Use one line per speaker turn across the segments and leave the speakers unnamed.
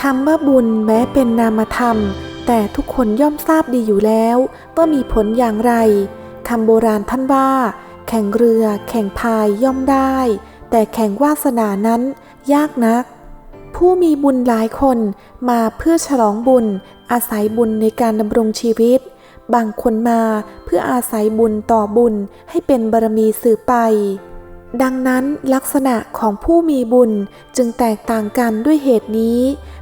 คำว่าบุญแม้เป็นนามธรรม แต่ทุกคนย่อมทราบดีอยู่แล้วว่ามีผลอย่างไรคำโบราณท่านว่า แข่งเรือ แข่งพายย่อมได้ แต่แข่งวาสนานั้นยากนัก ผู้มีบุญหลายคนมาเพื่อฉลองบุญ อาศัยบุญในการดำรงชีวิต บางคนมาเพื่ออาศัยบุญต่อบุญให้เป็นบารมีสืบไป ดังนั้นลักษณะของผู้มีบุญจึงแตกต่างกันด้วยเหตุนี้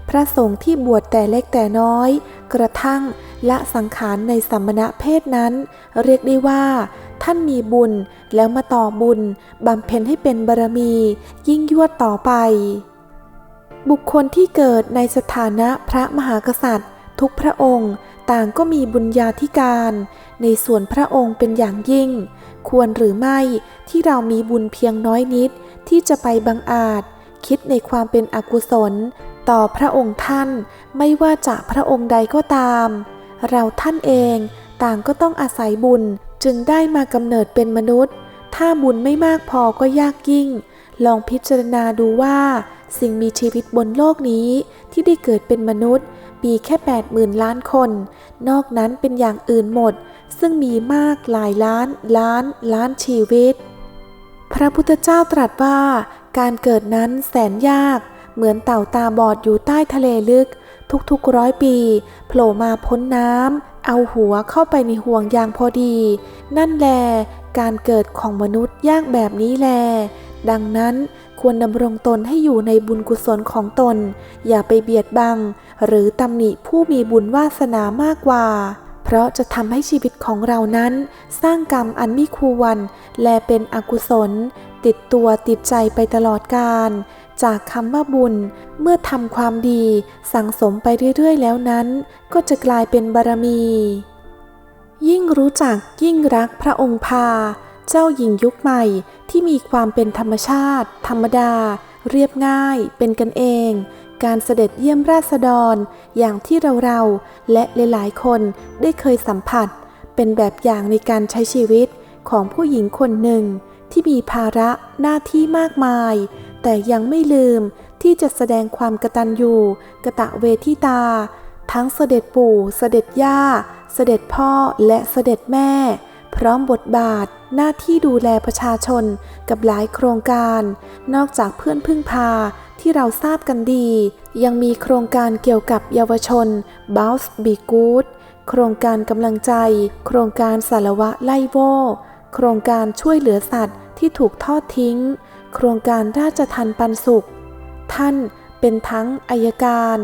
พระสงฆ์ที่บวชแต่เล็กแต่น้อย กระทั่งละสังขารในสัมมณะเพศนั้น เรียกได้ว่า ท่านมีบุญแล้วมาต่อบุญบำเพ็ญให้เป็นบารมี ยิ่งยวดต่อไป บุคคลที่เกิดในสถานะพระมหากษัตริย์ ทุกพระองค์ ต่างก็มีบุญญาธิการ ในส่วนพระองค์เป็นอย่างยิ่ง ควรหรือไม่ที่เรามีบุญเพียงน้อยนิดที่จะไปบังอาจ คิดในความเป็นอกุศล ต่อพระองค์ท่านไม่ว่าจะพระองค์ใดก็ตาม เราท่านเองต่างก็ต้องอาศัยบุญจึงได้มากำเนิดเป็นมนุษย์ ถ้าบุญไม่มากพอก็ยากยิ่ง ลองพิจารณาดูว่า สิ่งมีชีวิตบนโลกนี้ที่ได้เกิดเป็นมนุษย์ มีแค่8หมื่นล้านคน นอกนั้นเป็นอย่างอื่นหมด ซึ่งมีมากหลายล้านล้านล้านชีวิต พระพุทธเจ้าตรัสว่า การเกิดนั้นแสนยาก เหมือนเต่าตาบอดอยู่ใต้ทะเลลึก ทุกๆร้อยปีโผล่มาพ้นน้ำเอาหัวเข้าไปในห่วงยางพอดี นั่นแล การเกิดของมนุษย์ยากแบบนี้แล ดังนั้น ควรดำรงตนให้อยู่ในบุญกุศลของตน อย่าไปเบียดบัง หรือตำหนิผู้มีบุญวาสนามากกว่า เพราะจะทำให้ชีวิตของเรานั้น สร้างกรรมอันมิควร และเป็นอกุศล ติดตัวติดใจไปตลอดกาลจากคำว่าบุญ เมื่อทำความดี สั่งสมไปเรื่อยๆ แล้วนั้น ก็จะกลายเป็นบารมี ยิ่งรู้จักยิ่งรักพระองค์พา เจ้าหญิงยุคใหม่ที่มีความเป็นธรรมชาติ ธรรมดา เรียบง่าย เป็นกันเอง การเสด็จเยี่ยมราษฎร อย่างที่เราๆและหลายๆคนได้เคยสัมผัส เป็นแบบอย่างในการใช้ชีวิตของผู้หญิงคนหนึ่ง ที่มีภาระหน้าที่มากมาย แต่ยังไม่ลืมที่จะแสดงความกตัญญูกะตะเวทิตา ทั้งเสด็จปู่ เสด็จย่า เสด็จพ่อและเสด็จแม่ พร้อมบทบาทหน้าที่ดูแลประชาชนกับหลายโครงการ นอกจากเพื่อนพึ่งพาที่เราทราบกันดี ยังมีโครงการเกี่ยวกับเยาวชน b o u n c e Be Good โครงการกำลังใจ โครงการสารวะไล่โวโครงการช่วยเหลือสัตว์ที่ถูกทอดทิ้ง โครงการราชทันปันสุข ท่านเป็นทั้งอายการ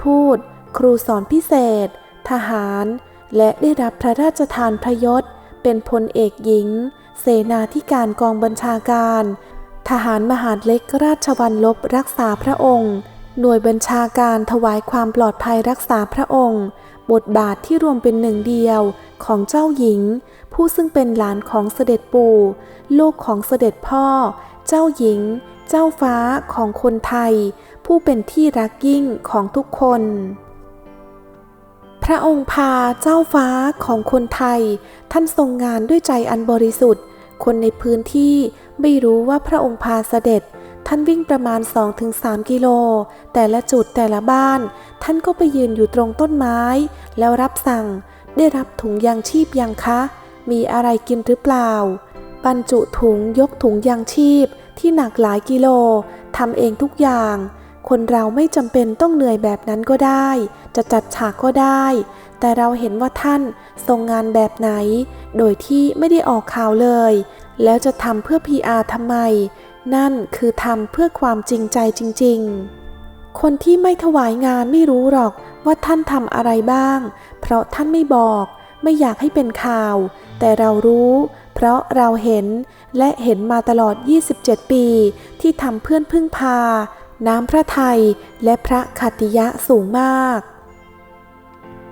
ทูต ครูสอนพิเศษ ทหาร และได้รับพระราชทานพระยศ เป็นพลเอกหญิง เสนาธิการกองบัญชาการ ทหารมหาดเล็กราชวัลลบรักษาพระองค์ หน่วยบัญชาการถวายความปลอดภัยรักษาพระองค์ บทบาทที่รวมเป็นหนึ่งเดียวของเจ้าหญิง ผู้ซึ่งเป็นหลานของเสด็จปู่ลูกของเสด็จพ่อ เจ้าหญิง เจ้าฟ้าของคนไทย ผู้เป็นที่รักยิ่งของทุกคน ระองค์พาเจ้าฟ้าของคนไทย ท่านทรงงานด้วยใจอันบริสุทธิ์ คนในพื้นที่ไม่รู้ว่าพระองค์พาเสด็จ ท่านวิ่งประมาณ 2-3 กิโล แต่ละจุดแต่ละบ้าน ท่านก็ไปยืนอยู่ตรงต้นไม้ แล้วรับสั่ง ได้รับถุงยางชีพยังคะ มีอะไรกินหรือเปล่า บรรจุถุงยกถุงยางชีพที่หนักหลายกิโลทำเองทุกอย่าง คนเราไม่จำเป็นต้องเหนื่อยแบบนั้นก็ได้ จะจัดฉากก็ได้ แต่เราเห็นว่าท่านทรงงานแบบไหน โดยที่ไม่ได้ออกข่าวเลย แล้วจะทำเพื่อ PR ทำไม นั่นคือทำเพื่อความจริงใจจริง ๆ คนที่ไม่ถวายงานไม่รู้หรอกว่าท่านทำอะไรบ้าง เพราะท่านไม่บอกไม่อยากให้เป็นข่าว แต่เรารู้ เพราะเราเห็นและเห็นมาตลอด 27 ปี ที่ทำเพื่อนพึ่งพา น้ำพระทัยและพระขัตติยะสูงมาก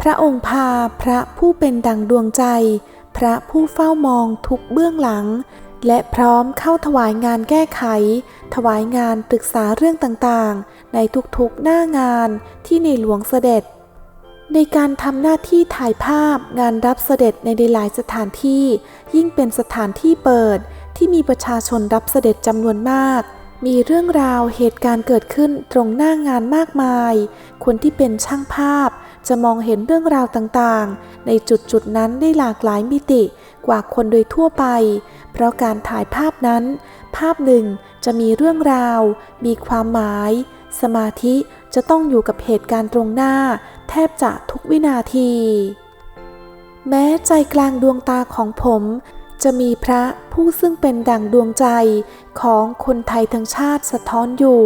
พระองค์พาพระผู้เป็นดังดวงใจ พระผู้เฝ้ามองทุกเบื้องหลัง และพร้อมเข้าถวายงานแก้ไข ถวายงานปรึกษาเรื่องต่างๆ ในทุกๆหน้างานที่ในหลวงเสด็จ ในการทำหน้าที่ถ่ายภาพงานรับเสด็จในหลายสถานที่ ยิ่งเป็นสถานที่เปิดที่มีประชาชนรับเสด็จจำนวนมาก มีเรื่องราวเหตุการณ์เกิดขึ้นตรงหน้างานมากมาย คนที่เป็นช่างภาพจะมองเห็นเรื่องราวต่างๆ ในจุดจุดนั้นได้หลากหลายมิติกว่าคนโดยทั่วไป เพราะการถ่ายภาพนั้น ภาพหนึ่งจะมีเรื่องราว มีความหมาย สมาธิจะต้องอยู่กับเหตุการณ์ตรงหน้า แทบจะทุกวินาที แม้ใจกลางดวงตาของผม จะมีพระผู้ซึ่งเป็นดั่งดวงใจของคนไทยทั้งชาติสะท้อนอยู่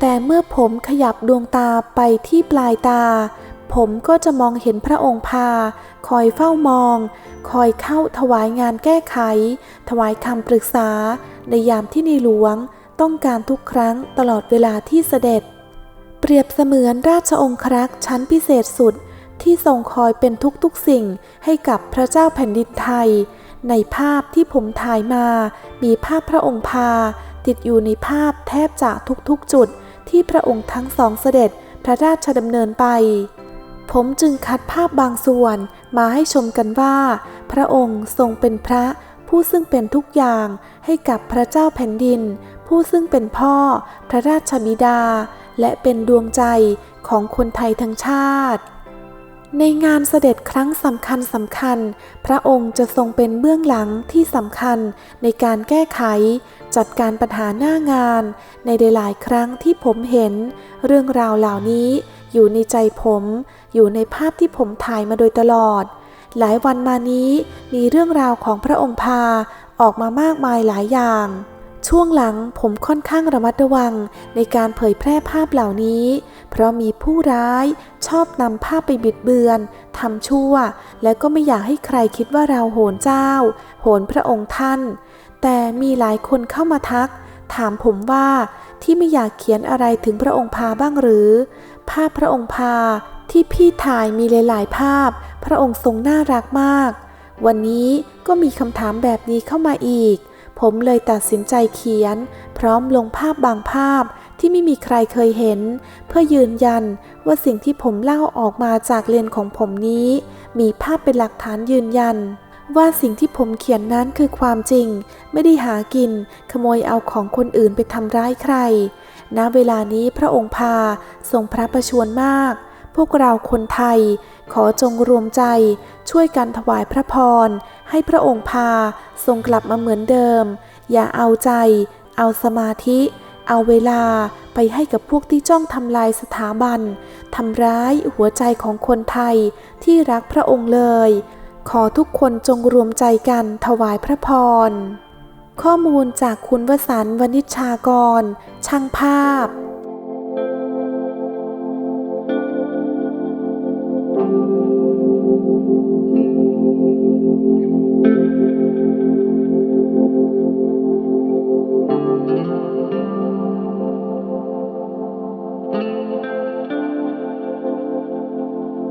แต่เมื่อผมขยับดวงตาไปที่ปลายตา ผมก็จะมองเห็นพระองค์พา คอยเฝ้ามอง คอยเข้าถวายงานแก้ไข ถวายคำปรึกษา ในยามที่ในหลวง ต้องการทุกครั้งตลอดเวลาที่เสด็จ เปรียบเสมือนราชองครักษ์ชั้นพิเศษสุดที่ทรงคอยเป็นทุกๆสิ่งให้กับพระเจ้าแผ่นดินไทย ในภาพที่ผมถ่ายมา มีภาพพระองค์พา ติดอยู่ในภาพแทบจะทุกๆจุดที่พระองค์ทั้งสองเสด็จพระราชดำเนินไป ผมจึงคัดภาพบางส่วนมาให้ชมกันว่า พระองค์ทรงเป็นพระผู้ซึ่งเป็นทุกอย่างให้กับพระเจ้าแผ่นดิน ผู้ซึ่งเป็นพ่อ พระราชบิดา และเป็นดวงใจของคนไทยทั้งชาติ ในงานเสด็จครั้งสำคัญสำคัญ พระองค์จะทรงเป็นเบื้องหลังที่สำคัญในการแก้ไข จัดการปัญหาหน้างาน ในหลายครั้งที่ผมเห็น เรื่องราวเหล่านี้อยู่ในใจผม อยู่ในภาพที่ผมถ่ายมาโดยตลอด หลายวันมานี้มีเรื่องราวของพระองค์พาออกมามากมายหลายอย่าง ช่วงหลังผมค่อนข้างระมัดระวังในการเผยแพร่ภาพเหล่านี้ เพราะมีผู้ร้ายชอบนำภาพไปบิดเบือนทำชั่ว และก็ไม่อยากให้ใครคิดว่าเราโหนเจ้า โหนพระองค์ท่าน แต่มีหลายคนเข้ามาทัก ถามผมว่าที่ไม่อยากเขียนอะไรถึงพระองค์พาบ้างหรือ ภาพพระองค์พาที่พี่ถ่ายมีหลาย ๆ ภาพ พระองค์ทรงน่ารักมาก วันนี้ก็มีคำถามแบบนี้เข้ามาอีก ผมเลยตัดสินใจเขียน พร้อมลงภาพบางภาพที่ไม่มีใครเคยเห็น เพื่อยืนยันว่าสิ่งที่ผมเล่าออกมาจากเลนของผมนี้ มีภาพเป็นหลักฐานยืนยัน ว่าสิ่งที่ผมเขียนนั้นคือความจริง ไม่ได้หากิน ขโมยเอาของคนอื่นไปทำร้ายใครณเวลานี้พระองค์พาทรงพระประชวรมาก วกเราคนไทย ขอจงรวมใจช่วยกันถวายพระพร ให้พระองค์พาทรงกลับมาเหมือนเดิม อย่าเอาใจ เอาสมาธิ เอาเวลาไปให้กับพวกที่จ้องทำลายสถาบันทำร้ายหัวใจของคนไทยที่รักพระองค์เลย ขอทุกคนจงรวมใจกันถวายพระพร ข้อมูลจากคุณวสันวณิชชากร ช่างภาพ thank you